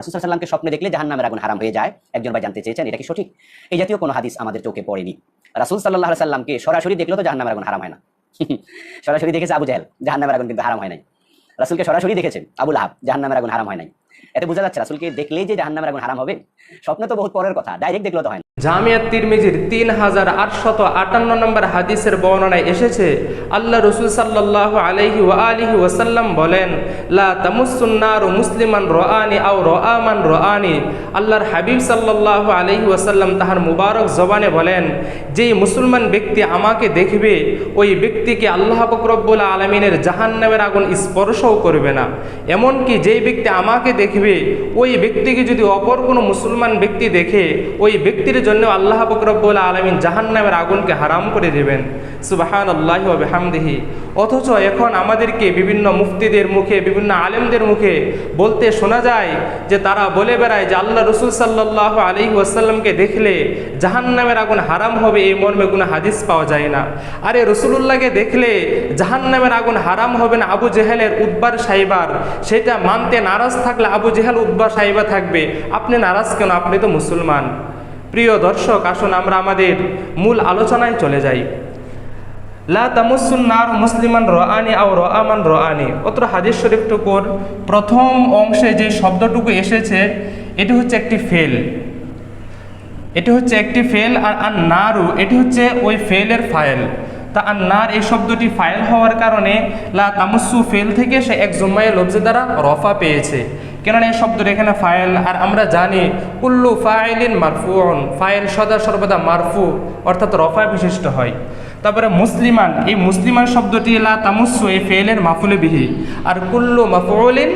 রাসুল সাল্লামকে স্বপ্নে দেখলে জাহান নামের আগুন হারাম হয়ে যায়। একজন ভাই জানতে চেয়েছেন, এটা কি সঠিক? এই জাতীয় কোনো হাদিস আমাদের চোখে পড়েনি। রাসুল সাল্লাহ সাল্লামকে সরাসরি দেখলেও তো জাহান আগুন হারাম হয় না। সরাসরি দেখেছে আবু জাহেল জাহান নামের আগুন কিন্তু হারাম হয় নাই। রাসুলকে সরাসরি দেখেছেন আবুল আহাব জাহান নামের আগুন হারাম হয় নাই। এতে বোঝা যাচ্ছে রাসুলকে দেখলেই যে জাহান নামের আগুন হারাম হবে, স্বপ্ন তো বহুত পরের কথা, ডাইরেক্ট দেখলেও তো হয় না জামিয়াত তিরমিজির তিন হাজার আটশত আটান্ন নম্বর হাদিসের বর্ণনায় এসেছে, আল্লাহ রসুল সাল্লাহ আলহি ওয়া আলিহি ওয়াসাল্লাম বলেন, লা তামুসুন্নার মুসলিমান রআনি আও রআমান রআনি। আল্লাহর হাবিব সাল্লাহ আলহি ওয়াসাল্লাম তাহার মুবারক জবানে বলেন, যেই মুসলমান ব্যক্তি আমাকে দেখবে, ওই ব্যক্তিকে আল্লাহ বকরব্বুল আলমিনের জাহান্নামের আগুন স্পর্শও করবে না। এমনকি যেই ব্যক্তি আমাকে দেখবে, ওই ব্যক্তিকে যদি অপর কোনো মুসলমান ব্যক্তি দেখে, ওই ব্যক্তির জন্য আল্লাহ বকরব্বুল আলমিন জাহান্নামের আগুনকে হারাম করে দেবেন। সুবাহান আল্লাহ হামদিহি অথচ এখন আমাদেরকে বিভিন্ন মুফতিদের মুখে, বিভিন্ন আলেমদের মুখে বলতে শোনা যায় যে তারা বলে বেড়ায় যে আল্লাহ রসুল সাল্লাহ আলী ওয়াসাল্লামকে দেখলে জাহান্নামের আগুন হারাম হবে, এই মর্মে কোনো হাদিস পাওয়া যায় না। আরে রসুলুল্লাহকে দেখলে জাহান্নামের আগুন হারাম হবে না আবু জেহেলের উদ্বার সাইবার। সেটা মানতে নারাজ থাকলে আবু জেহেল উদ্বার সাইবা থাকবে। আপনি নারাজ কেন? আপনি তো মুসলমান। প্রিয় দর্শক, আসুন আমরা আমাদের মূল আলোচনায় চলে যাই। লা তামুসুন নার মুসলিমান রআনি আও রআমান রআনি। অত্র হাদিস শরীফটুকুর প্রথম অংশে যে শব্দটুকু এসেছে, এটি হচ্ছে একটি ফেল। এটি হচ্ছে একটি ফেল আর আর নারু এটি হচ্ছে ওই ফেলের ফাইল। তা আর নার এই শব্দটি ফাইল হওয়ার কারণে লা তামুসু ফেল থেকে সে এক জুম্মায় লব্জে দ্বারা রফা পেয়েছে। কেননা এই শব্দটা এখানে ফাইল, আর আমরা জানি কুল্লু ফাইলিন মারফুন ফাইল সদা সর্বদা মারফু, অর্থাৎ রফা বিশিষ্ট হয়। তারপরে মুসলিমান, এই মুসলিমান শব্দটি লা তামুসু এই ফেলের মাফুলে বিহি। আর কুল্লু মাফুলিন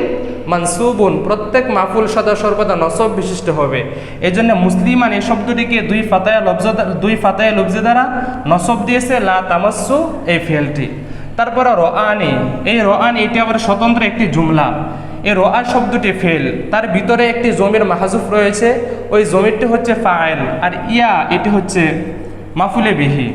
মানসুবুন, প্রত্যেক মাফুল সদা সর্বদা নসব বিশিষ্ট হবে। এই জন্য মুসলিমান এই শব্দটিকে দুই ফাতায়া লব্জ দুই ফাতায়া লব্জে দ্বারা নসব দিয়েছে, লা তামাসু এই ফেলটি তারপরে রআনি, এই রআনি এটি আবার স্বতন্ত্র একটি জুমলা। এই রোয়া শব্দটি ফেল। তার ভিতরে একটি জমির মাহাজুফ রয়েছে। ওই জমিরটি হচ্ছে ফাইল। আর ইয়া, এটি হচ্ছে মাফুলে বিহি।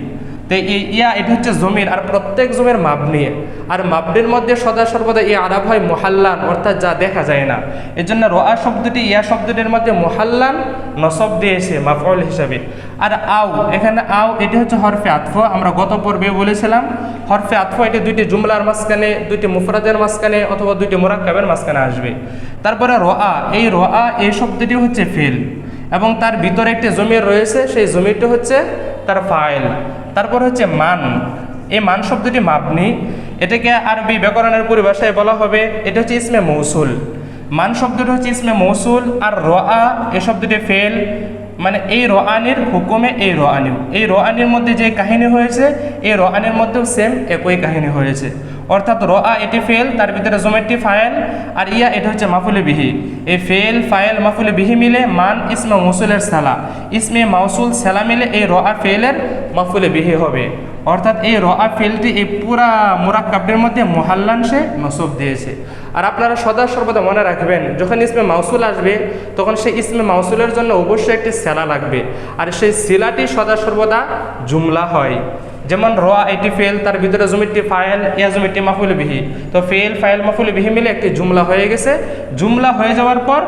তো এই ইয়া, এটা হচ্ছে জমির, আর প্রত্যেক জমির মাপ নিয়ে আর মাবনির মধ্যে সদা সর্বদা এই আরব হয় মোহাল্লান, অর্থাৎ যা দেখা যায় না। এই জন্য রোয়া শব্দটি, ইয়া শব্দটির মধ্যে মোহাল্লান নসব দিয়েছে মাফল হিসাবে। আর আও, এখানে আও, এটি হচ্ছে হরফে আতফ। আমরা গত পর্বে বলেছিলাম, হরফে আতফ, এটি দুইটি জুমলার মাঝখানে, দুইটি মুফরাদের মাঝখানে অথবা দুইটি মোরাক্কাবের মাঝখানে আসবে। তারপরে রোয়া, এই রোয়া, এই শব্দটি হচ্ছে ফেল। এবং তার ভিতরে একটি জমির রয়েছে, সেই জমিটি হচ্ছে তার ফাইল। তারপর হচ্ছে মান। এই মান শব্দটি মাপনি, এটাকে আরবি ব্যাকরণের পরিভাষায় বলা হবে, এটা হচ্ছে ইসমে মৌসুল। মান শব্দটি হচ্ছে ইসমে মৌসুল, আর রোয়া এ শব্দটি ফেল। মানে এই রোয়ানির হুকুমে এই রোয়ানি এই রোয়ানির মধ্যে যে কাহিনী হয়েছে, এই রোয়ানির মধ্যেও সেম একই কাহিনী হয়েছে। অর্থাৎ রআ এটি ফেল, তার ভিতরে জোমেটটি ফায়েল আর ইয়া এটা হচ্ছে মাফুলে বিহি। এই ফেল ফায়েল মাফুলে বিহি মিলে মান, ইসমে মৌসুলের সালা। ইসমে মাউসুল, সেলা মিলে এই রআ ফেলের মাফুলে বিহি হবে। অর্থাৎ এই রআ ফেলটি এই পুরা মুরাক্কাবটির মধ্যে মোহাল্লান সে নসব দিয়েছে। আর আপনারা সদা সর্বদা মনে রাখবেন, যখন ইসমে মাউসুল আসবে, তখন সেই ইসমে মাউসুলের জন্য অবশ্যই একটি সেলা লাগবে। আর সেই সেলাটি সদা সর্বদা জুমলা হয়। যেমন রোয়া এটি ফেল, তার ভিতরে জমিটি ফাইল, ইয়া জমিটি মাফুল বিহি। তো ফেল, ফাইল, মাফুল বিহি মিলে একটি জুমলা হয়ে গেছে। জুমলা হয়ে যাওয়ার পর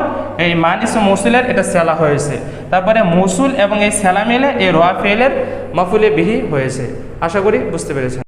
এই মানিস মসুলের এটা সেলা হয়েছে। তারপরে মসুল এবং এই সেলা মিলে এই রোয়া ফেলের মাফুলে বিহি হয়েছে। আশা করি বুঝতে পেরেছেন।